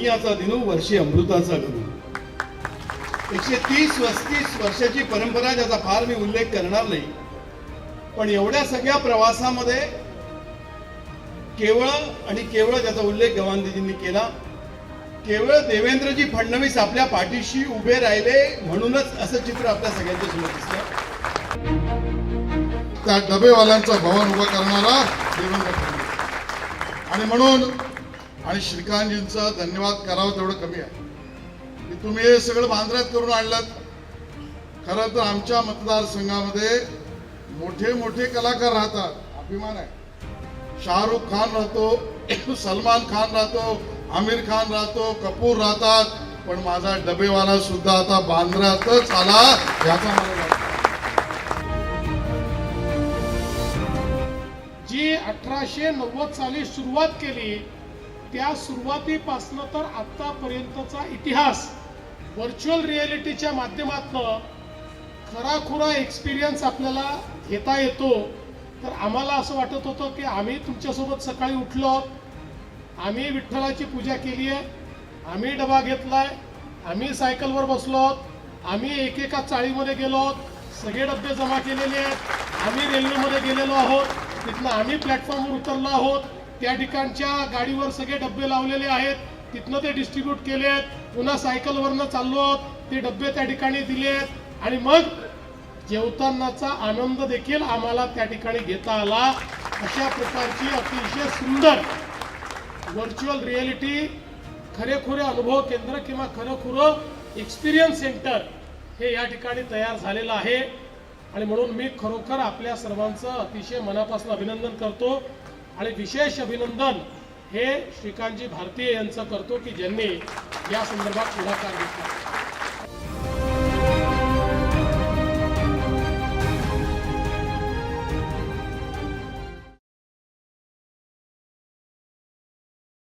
पुण्याचा दिनू वर्षी अमृताचा दिनू. एकशे तीस वस्तीस वर्षाची परंपरा ज्याचा फार मी उल्लेख करणार नाही. पण एवढ्या सगळ्या प्रवासामध्ये केवळ आणि केवळ ज्याचा उल्लेख गवांधीजींनी केला केवळ देवेंद्रजी फडणवीस आपल्या पाठीशी उभे राहिले म्हणूनच असं चित्र आपल्या सगळ्यांच्या समोर दिसलं त्या डबेवाल्यांचा भवन उभं करणारा देवेंद्र फडणवीस. आणि म्हणून आणि श्रीकांतजींचा धन्यवाद करावं तेवढं कमी आहे. की तुम्ही हे सगळं बांद्र्यात करून आणलं खरं तर आमच्या मतदारसंघामध्ये मोठे मोठे कलाकार राहतात. अभिमान आहे. शाहरुख खान राहतो सलमान खान राहतो आमिर खान राहतो कपूर राहतात. पण माझा डबेवाला सुद्धा आता बांद्र्यातच आला याचा मला जी अठराशे नव्वद साली सुरुवात केली त्या सुरुवातीपासनं तर आत्तापर्यंतचा इतिहास व्हर्च्युअल रियालिटीच्या माध्यमातनं खराखुरा एक्सपिरियन्स आपल्याला घेता येतो. तर आम्हाला असं वाटत होतं की आम्ही तुमच्यासोबत सकाळी उठलो. आम्ही विठ्ठलाची पूजा केली आहे. आम्ही डबा घेतला आहे आम्ही सायकलवर बसलो आहोत. आम्ही एकेका चाळीमध्ये गेलो आहोत. सगळे डबे जमा केलेले आहेत. आम्ही रेल्वेमध्ये गेलेलो आहोत. तिथनं आम्ही प्लॅटफॉर्मवर उतरलो आहोत. त्या ठिकाणच्या गाडीवर सगळे डबे लावलेले आहेत. तिथनं ते डिस्ट्रीब्यूट केले आहेत. पुन्हा सायकलवरनं चाललो ते डबे त्या ठिकाणी दिले आहेत. आणि मग जेवतानाचा आनंद देखील आम्हाला त्या ठिकाणी घेता आला. अशा प्रकारची अतिशय सुंदर व्हर्च्युअल रियालिटी खरेखुरे अनुभव केंद्र किंवा खरंखुरं एक्सपिरियन्स सेंटर हे या ठिकाणी तयार झालेलं आहे. आणि म्हणून मी खरोखर आपल्या सर्वांचं अतिशय मनापासून अभिनंदन करतो. आणि विशेष अभिनंदन हे श्रीकांतजी भारतीय यांचं करतो की ज्यांनी या संदर्भात पुढाकार घेतला.